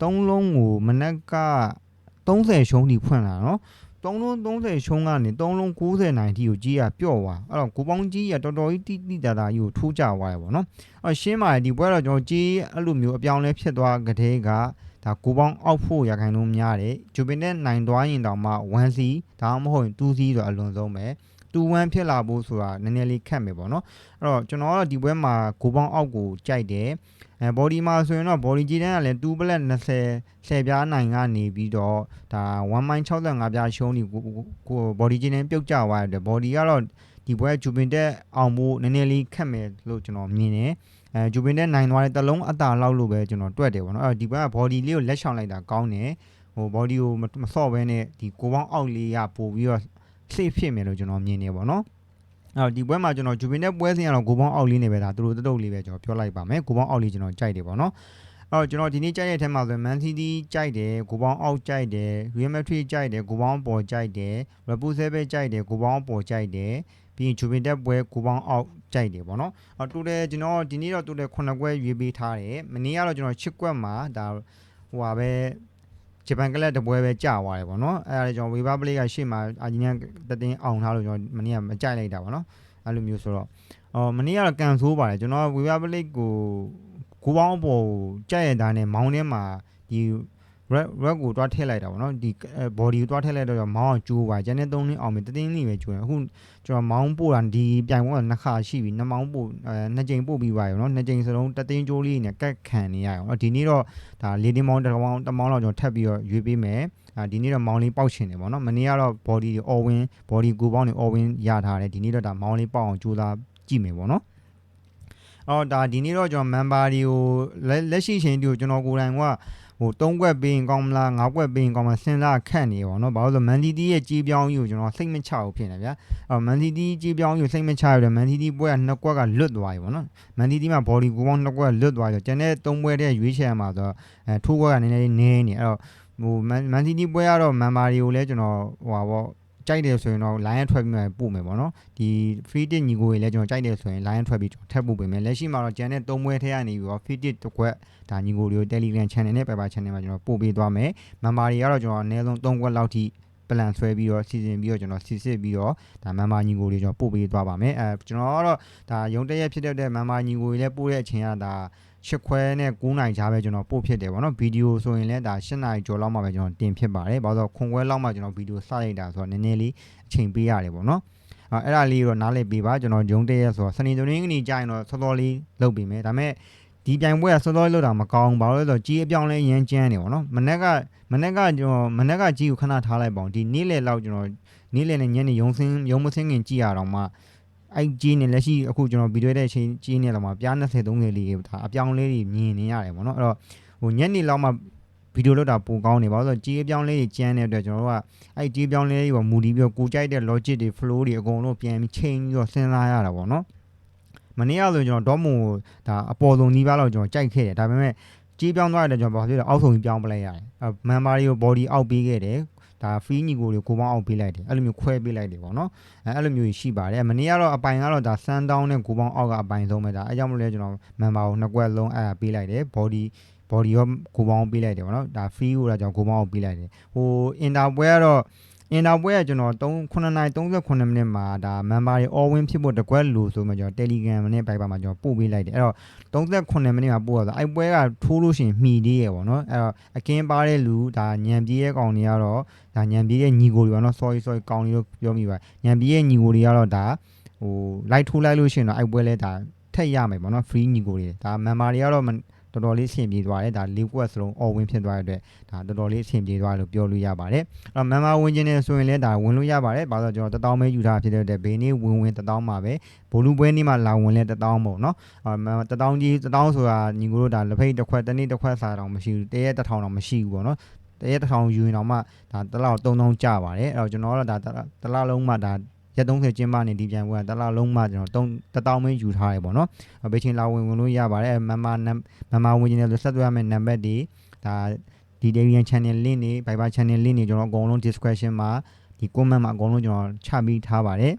3လုံးကိုမနက်က30ရှုံးထိဖွင့်လာနော်3လုံး30ရှုံးကနေ3လုံး90နိုင်ထိကိုကြီးရပြော့သွားအဲ့တော့ကိုပေါင်းကြီးရတော်တော်ကြီးတိတိတတာကြီးကိုထိုးကြသွားရပါတော့အဲ့ရှင်းပါတယ်ဒီပွဲတော့ကျွန်တော်ကြီးအဲ့လိုမျိုးအပြောင်းလဲဖြစ်သွားကြတဲ့ကဒါကိုပေါင်းအောက်ဖို့ရခိုင်လုံးများတယ်ဂျူပင်နဲ့နိုင်သွားရင်တောင်မှ 1C ဒါမှမဟုတ်ရင် 2C ဆိုအလွန်ဆုံးပဲ2-1ဖြစ်လာဖို့ဆိုတာနည်းနည်းလေးခက်မယ်ပေါ့နော်အဲ့တော့ကျွန်တော်ကတော့ဒီပွဲမှာကိုပေါင်းအောက်ကိုကြိုက်တယ် အဲ body မှာဆိုရင်တော့ body ကြီးတန်းကလည်း2 black 20 10ပြားနိုင်ကနေပြီးတော့ဒါ1 mine 65ပြားရှုံးနေကိုကို body ကြီးတန်းပြုတ်ကျသွားတယ် body ကတော့ဒီပွဲဂျူပင်တက်အောင်ဖို့နည်းနည်းလေးခက်မယ်လို့ကျွန်တော်မြင်တယ်အဲဂျူပင်တက်နိုင်သွားတဲ့တလုံးအတာလောက်လို့ပဲကျွန်တော်တွက်တယ်ပေါ့နော်အဲ့တော့ဒီဘက်က body လေးကိုလက်ဆောင်လိုက်တာကောင်းတယ်ဟို body ကိုမမဆော့ဘဲနဲ့ဒီကိုပေါင်းအောက်လေးကပို့ပြီးတော့ safe ဖြစ်မယ်လို့ကျွန်တော်မြင်နေပေါ့နော်အဲ့ တော့ဒီပွဲမှာကျွန်တော်ဂျူပင်တက်ပွဲစဉ်ကတော့ကိုပေါင်းအောက်လေးနေပဲဒါသူတို့တုတ်လေးပဲကျွန်တော်ပြောလိုက်ပါမယ်ကိုပေါင်းအောက်လေးကျွန်တော်ကြိုက်တယ်ပေါ့နော်အဲ့တော့ကျွန်တော်ဒီနေ့ကြိုက်တဲ့အထက်မှာဆိုရင် Man City ကြိုက်တယ်ကိုပေါင်းအောက်ကြိုက်တယ် Real Madrid ကြိုက်တယ်ကိုပေါင်းပေါ်ကြိုက်တယ် Repulsive ကြိုက်တယ်ကိုပေါင်းပေါ်ကြိုက်တယ်ပြီးရင်ဂျူပင်တက်ပွဲကိုပေါင်းအောက်ကြိုက်တယ်ပေါ့နော်။အော်တူတယ်ကျွန်တော်ဒီနေ့တော့တူတယ်9ကွက်ရွေးပေးထားတယ်။မနေ့ကတော့ကျွန်တော်10ကွက်မှာဒါဟိုပါပဲ ဂျပန်ကလပ်တပွဲပဲကြာသွားတယ်ပေါ့နော်။အဲဒါကြောင့်ဝေဘာပလေးကရှေ့မှာအာဂျီနန်တတင်းအောင်ထားလို့ကျွန်တော်မနေ့ကမကြိုက်လိုက်တာပေါ့နော်။အဲလိုမျိုးဆိုတော့အော်မနေ့ကတော့ကန်ဆိုးပါတယ်ကျွန်တော်ဝေဘာပလေးကိုကိုပေါင်းအပေါ်ကိုကြိုက်ရတာနဲ့မောင်းထဲမှာဒီ red red ကိုတွားထည့်လိုက်တာပေါ့နော်ဒီ body ကိုတွားထည့်လိုက်တော့မောင်းအောင်ကျိုးပါကျန်တဲ့၃နှစ်အောင်ပြီတတင်းလေးပဲကျိုးတယ်အခုကျွန်တော်မောင်းပို့တာဒီပြိုင်ပွဲကနှစ်ခါရှိပြီနှစ်မောင်းပို့အဲနှစ်ကြိမ်ပို့ပြီးပါရောနော်နှစ်ကြိမ်စလုံးတတင်းကျိုးလေးနဲ့ကတ်ခံနေရအောင်ဒီနေ့တော့ဒါလေးတင်းမောင်းတစ်မောင်းတစ်မောင်းလောက်ကျွန်တော်ထပ်ပြီးတော့ရွေးပေးမယ်အာဒီနေ့တော့မောင်းလေးပေါက်ချင်တယ်ပေါ့နော်မနေ့ကတော့ body တွေ all win body ကိုပေါင်းတွေ all win ရထားတယ်ဒီနေ့တော့ဒါမောင်းလေးပေါက်အောင်ကြိုးစားကြည့်မယ်ပေါ့နော်အော်ဒါဒီနေ့တော့ကျွန်တော် member တွေကိုလက်ရှိချိန်ဒီကိုကျွန်တော်ကိုယ်တိုင်က ဟို၃ကွက်ပေးရင်ကောင်းမလား၅ကွက်ပေးရင်ကောင်းမလားစဉ်းစားခက်နေပါတော့။ဘာလို့လဲဆိုမန်တီတီရဲ့ကြီးပြောင်းကြီးကိုကျွန်တော်စိတ်မချဘူးဖြစ်နေဗျာ။အော်မန်တီတီကြီးပြောင်းကြီးကိုစိတ်မချရတော့မန်တီတီပွဲကနှစ်ကွက်ကလွတ်သွားပြီပေါ့နော်။မန်တီတီမှာ body ကိုပေါင်းနှစ်ကွက်လွတ်သွားပြီ။ကျန်တဲ့၃ပွဲတည်းရွေးချယ်မှာဆိုတော့အဲထိုးကွက်ကနည်းနည်းနည်းနေအဲ့တော့ဟိုမန်တီတီပွဲကတော့မန်မာတွေကိုလည်းကျွန်တော်ဟိုပါပေါ့ ကြိုက်တယ်ဆိုရင်တော့ line ထွက်ပြီးမှပို့မယ်ပေါ့နော်ဒီ free tip ညီကိုတွေလည်းကျွန်တော်ကြိုက်တယ်ဆိုရင် line ထွက်ပြီးကျွန်တော်ထပ်ပို့ပေးမယ်လက်ရှိမှာတော့ကျန်တဲ့၃ပွဲထဲကနေပြီးတော့ free tip တစ်ခွက်ဒါညီကိုတွေကို Telegram channel နဲ့ Viber channel မှာကျွန်တော်ပို့ပေးသွားမယ် member တွေကတော့ကျွန်တော်အနည်းဆုံး၃ခွက်လောက်ထိ plan ဆွဲပြီးတော့စီစဉ်ပြီးတော့ကျွန်တော်စီစစ်ပြီးတော့ဒါ member ညီကိုတွေကျွန်တော်ပို့ပေးသွားပါမယ်အဲကျွန်တော်ကတော့ဒါရုံတက်ရက်ဖြစ်တဲ့ member ညီကိုတွေလည်းပို့တဲ့အချိန်ကဒါ ရှစ်ခွဲနဲ့9နိုင်ချားပဲကျွန်တော်ပို့ဖြစ်တယ်ဗောနော်ဗီဒီယိုဆိုရင်လည်းဒါ8နိုင်ကျော်လောက်မှပဲကျွန်တော်တင်ဖြစ်ပါတယ်ဘာလို့ဆိုခွန်ခွဲလောက်မှကျွန်တော်ဗီဒီယိုစလိုက်တာဆိုတော့နည်းနည်းလေးအချိန်ပေးရတယ်ဗောနော်အဲအဲ့ဒါလေးတော့နားလည်ပေးပါကျွန်တော်ဂျုံတက်ရက်ဆိုတော့စနေတုန်းကနေကြာရင်တော့စောစောလေးလုပ်ပေးမယ်ဒါပေမဲ့ဒီပြိုင်ပွဲကစောစောလေးလုပ်တာမကောင်းဘူးဘာလို့လဲဆိုတော့ကြီးအပြောင်းလဲရမ်းကျန်းနေဗောနော်မနေ့ကမနေ့ကကျွန်တော်မနေ့ကကြီးကိုခဏထားလိုက်ပါအောင်ဒီနေ့လေလောက်ကျွန်တော်နေ့လေနဲ့ညနေရုံစင်းရုံမစင်းခင်ကြည့်ရတော့မှ အဲ့ကြီးနဲ့လက်ရှိအခုကျွန်တော်ဗီဒီယိုတဲ့အချိန်ကြီးနေတော့မှပြား20 30လေးဒါအပြောင်းလဲတွေမြင်နေရတယ်ပေါ့နော်အဲ့တော့ဟိုညနေလောက်မှဗီဒီယိုလောက်တာပိုကောင်းနေပါဆိုတော့ကြီးအပြောင်းလဲတွေကျန်းတဲ့အတွက်ကျွန်တော်တို့ကအဲ့ကြီးအပြောင်းလဲတွေပေါ်မူတည်ပြီးတော့ကိုကြိုက်တဲ့ logic တွေ flow တွေအကုန်လုံးပြန်ပြီး change ပြီးတော့စဉ်းစားရတာပေါ့နော်မနေ့ကဆိုကျွန်တော်ဒေါမွန်ကိုဒါအပေါ်ဆုံးနီးပါးလောက်ကျွန်တော်ကြိုက်ခဲ့တယ်ဒါပေမဲ့ကြီးပြောင်းသွားတဲ့ကျွန်တော်ဘာဖြစ်လဲအောက်ဆုံးကြီးပြောင်းပလိုက်ရတယ်အဲ member တွေကို body အောက်ပေးခဲ့တယ် ဒါ free ညီကိုတွေကိုပေါင်းအောင်ပေးလိုက်တယ်အဲ့လိုမျိုးခွဲပေးလိုက်တယ်ပေါ့နော်အဲအဲ့လိုမျိုးရှိပါတယ်မနေ့ကတော့အပိုင်ကတော့ဒါ sun down နဲ့ကိုပေါင်းအောက်ကအပိုင်ဆုံးပဲဒါအဲကြောင့်မလို့လဲကျွန်တော် member ကိုနှစ်ကွက်လုံးအဲ့ဒါပေးလိုက်တယ် body body ရောကိုပေါင်းပေးလိုက်တယ်ပေါ့နော်ဒါ free ကိုတော့ကျွန်တော်ကိုပေါင်းအောင်ပေးလိုက်တယ်ဟို inter ပွဲကတော့ အင်တာပွဲကကျွန်တော်3 9နိုင်38မိနစ်မှာဒါ member တွေ all win ဖြစ်ဖို့တကွက်လို့ဆိုမှကျွန်တော် Telegram နဲ့ Viber မှာကျွန်တော်ပို့ပေးလိုက်တယ်အဲ့တော့38မိနစ်မှာပို့ရတော့အဲ့ပွဲကထိုးလို့ရှိရင်မှီသေးရပေါ့နော်အဲ့တော့အကင်းပါတဲ့လူဒါညံပြေးရဲ့ကောင်တွေကတော့ဒါညံပြေးရဲ့ညီကိုတွေပေါ့နော် sorry sorry ကောင်တွေလို့ပြောမိပါညံပြေးရဲ့ညီကိုတွေကတော့ဒါဟို live ထိုးလိုက်လို့ရှိရင်တော့အဲ့ပွဲလဲဒါထက်ရမယ်ပေါ့နော် free ညီကိုတွေဒါ member တွေကတော့ တော်တော်လေးအဆင်ပြေသွားတယ်ဒါလေးကွက်စလုံး all win ဖြစ်သွားတဲ့အတွက်ဒါတော်တော်လေးအဆင်ပြေသွားတယ်လို့ပြောလို့ရပါတယ်အဲ့တော့မန်မာဝင်ခြင်းနဲ့ဆိုရင်လည်းဒါဝင်လို့ရပါတယ်ဘာလို့လဲကျွန်တော်1000ပဲယူထားဖြစ်တဲ့အတွက်ဘေးနေ့ဝင်ဝင်1000မှာပဲဘိုလူပွဲနေ့မှာလာဝင်လဲ1000ပေါ့နော်အော်1000ကြီး1000ဆိုတာညီကိုတို့ဒါလက်ဖိတ်တစ်ခွက်တစ်နေ့တစ်ခွက်စာတော့မရှိဘူးတရက်1000တော့မရှိဘူးပေါ့နော်တရက်1000ယူရင်တော့မှဒါတစ်လောက်3000ကျပါတယ်အဲ့တော့ကျွန်တော်ကတော့ဒါတစ်လားလုံးမှဒါ ရက်30ကျင်းပနေဒီပြန်ပွဲကတစ်လားလုံးမှကျွန်တော်1000ပဲယူထားရပေါ့နော်ဘေးချင်းလာဝင်ဝင်လို့ရပါတယ်မန်မာမန်မာဝင်ခြင်းနဲ့ဆက်သွယ်ရမယ့်နံပါတ်တွေဒါဒီ Darian channel link တွေ Viber channel link တွေကျွန်တော်အကုန်လုံး description မှာဒီ comment မှာအကုန်လုံးကျွန်တော်ချပြီးထားပါတယ်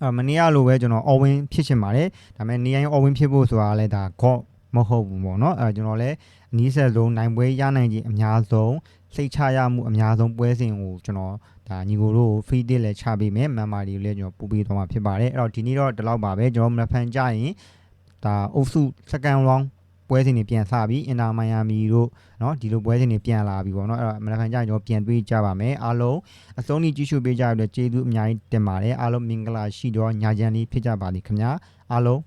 အဲမနေ့ကလိုပဲကျွန်တော် all win ဖြစ်ချင်ပါတယ်ဒါပေမဲ့နေရင် all win ဖြစ်ဖို့ဆိုတာလည်းဒါ god မဟုတ်ဘူးပေါ့နော်အဲကျွန်တော်လည်းအနည်းဆက်ဆုံးနိုင်ပွဲရနိုင်ခြင်းအများဆုံး စိတ်ချရမှုအများဆုံးပွဲစဉ်ကိုကျွန်တော်ဒါညီကိုတို့ free day လည်းချပေးမယ် memory လည်းကျွန်တော်ပို့ပေးသွားမှာဖြစ်ပါတယ်အဲ့တော့ဒီနေ့တော့ဒီလောက်ပါပဲကျွန်တော်မဖန်ကြရင်ဒါအုပ်စု second round ပွဲစဉ်တွေပြန်စပြီးအင်တာမိုင်ယာမီတို့เนาะဒီလိုပွဲစဉ်တွေပြန်လာပြီပေါ့เนาะအဲ့တော့မနက်ဖြန်ကျရင်ကျွန်တော်ပြန်တွေ့ကြပါမယ်အားလုံးအဆုံးထိကြည့်ရှုပေးကြရတဲ့ကျေးဇူးအများကြီးတင်ပါတယ်အားလုံးမင်္ဂလာရှိတော့ညာချမ်းလေးဖြစ်ကြပါလိမ့်ခင်ဗျာအားလုံး